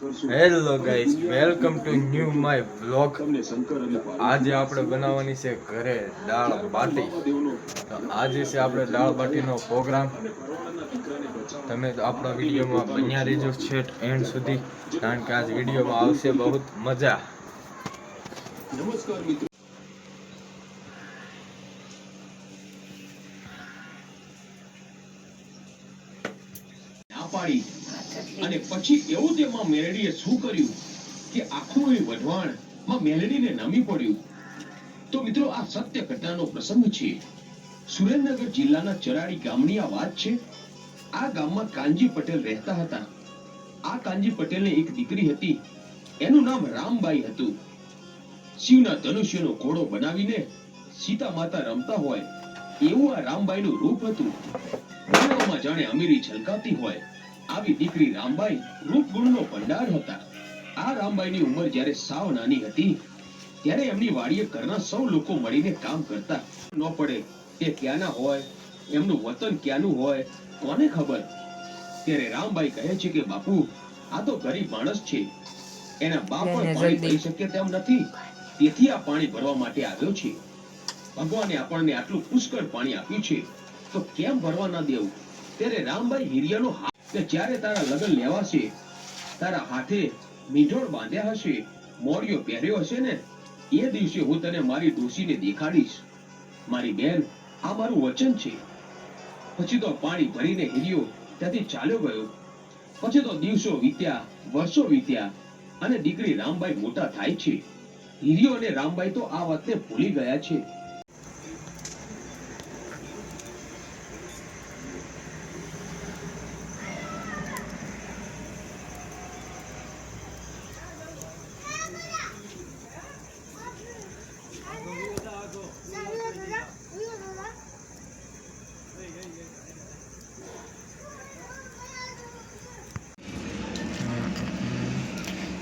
Hello guys welcome to new my blog આજે આપણે બનાવવાની છે ઘરે દાળ બાટી. તો આજે છે આપણે દાળ બાટીનો પ્રોગ્રામ. તમે આપણા વિડીયોમાં બન્યા રહેજો છેટ એન્ડ સુધી કારણ કે આજ વિડીયોમાં આવશે બહુ મજા. ના પાડી અને પછી એવું તેમાં મેલડીએ શું કર્યું કે આખું એ વઢવાણમાં મેલડીને નમી પડ્યું. તો મિત્રો, આ સત્ય ઘટનાનો પ્રસંગ છે. સુરેન્દ્રનગર જિલ્લાના ચરાડી ગામની આ વાત છે. આ ગામમાં કાનજી પટેલ રહેતા હતા. આ કાનજી પટેલને એક દીકરી હતી. એનું નામ રામબાઈ હતું. શિવના ધનુષ્યનો ઘોડો બનાવીને સીતા માતા રમતા હોય, એવું આ રામબાઈનું રૂપ હતું. જાણે અમીરી છલકાતી હોય. આવી દીકરી રામબાઈ રૂપગુણનો ભંડાર હતા. આ રામબાઈની ઉંમર જ્યારે સાવ નાની હતી ત્યારે એમની વાડીએ ઘરના સૌ લોકો મળીને કામ કરતા. ન પડે તે ક્યાંના હોય એમનું વતન ક્યાંનું હોય કોને ખબર? ત્યારે રામબાઈ કહે છે કે બાપુ આ તો ગરીબ માણસ છે. એના બાપ પણ પાણી. ભરી શકે તેમ નથી. તેથી આ પાણી ભરવા માટે આવ્યો છે. ભગવાને આપણને આટલું પુષ્કળ પાણી આપ્યું છે. તો કેમ ભરવા ના દેવું? ત્યારે રામબાઈ હિરિયાનો કે જ્યારે તારા લગ્ન લેવાશે, તારા હાથે મીઠોળ બાંધ્યા હશે મોડિયો પહેર્યો હશે ને, એ દિવસે હું તને મારી ડોશીને દેખાડીશ. મારી બેન, આ મારું વચન છે. પછી તો પાણી ભરીને હિર્યો, ત્યાંથી ચાલ્યો ગયો. પછી તો દિવસો વીત્યા, વર્ષો વીત્યા, અને દીકરી રામબાઈ મોટા થાય છે. હિર્યો અને રામબાઈ તો આ વાતને ભૂલી ગયા છે.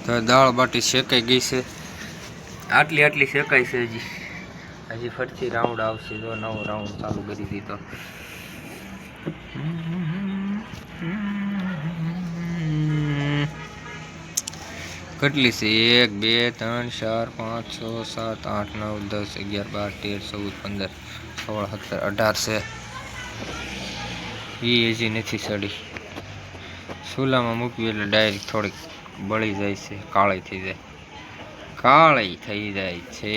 તો દાળ બાટી શેકાઈ ગઈ છે. આટલી આટલી શેકાઈ છે હજી. હજી ફરીથી રાઉન્ડ આવશે જો નવો રાઉન્ડ ચાલુ કરી દીધો. કેટલી છે? એક બે ત્રણ ચાર પાંચ છ સાત આઠ નવ દસ અગિયાર બાર તેર ચૌદ પંદર સોળ સત્તર અઢાર છે. એ હજી નથી સડી. ચૂલામાં મૂકવી એટલે ડાયરેક્ટ થોડીક બળી જાય છે કાળી થઈ જાય. કાળી થઈ જાય છે.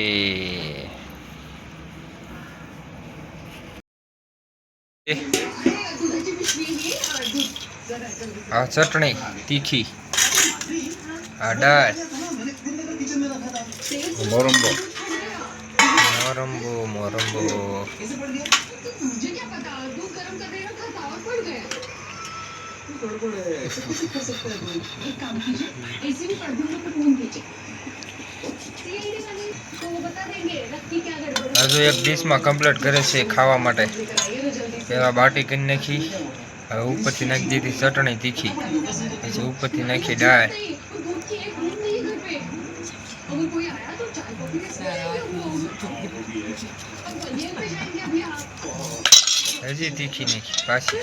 આ ચટણી તીખી. આ દાળ. મોરંબો. મોરંબો મોરંબો. मुझे क्या पता दूध गर्म कर रही रखा था और पड़ गया एक काम कीजिए ऐसे भी प्रद्युम्न को ढूंढ दीजिए सीआईडी वाले तो वो बता देंगे रखी क्या गड़बड़ है। હજુ એક ડીશમાં કમ્પ્લીટ કરે છે ખાવા માટે कराइए तो जल्दी से પહેલાં બાટી કરી નાખી હવે ઉપરથી નાખી દીધી ચટણી તીખી પછી ઉપરથી નાખી દાળ नहीं, वो दूध की एक बूंद नहीं है घर पे अगर कोई आया तो चाय कॉफी कैसे पिएंगे वो अब बनिए पे जाएंगे अभी आप હજી તીખી નાખી પાછી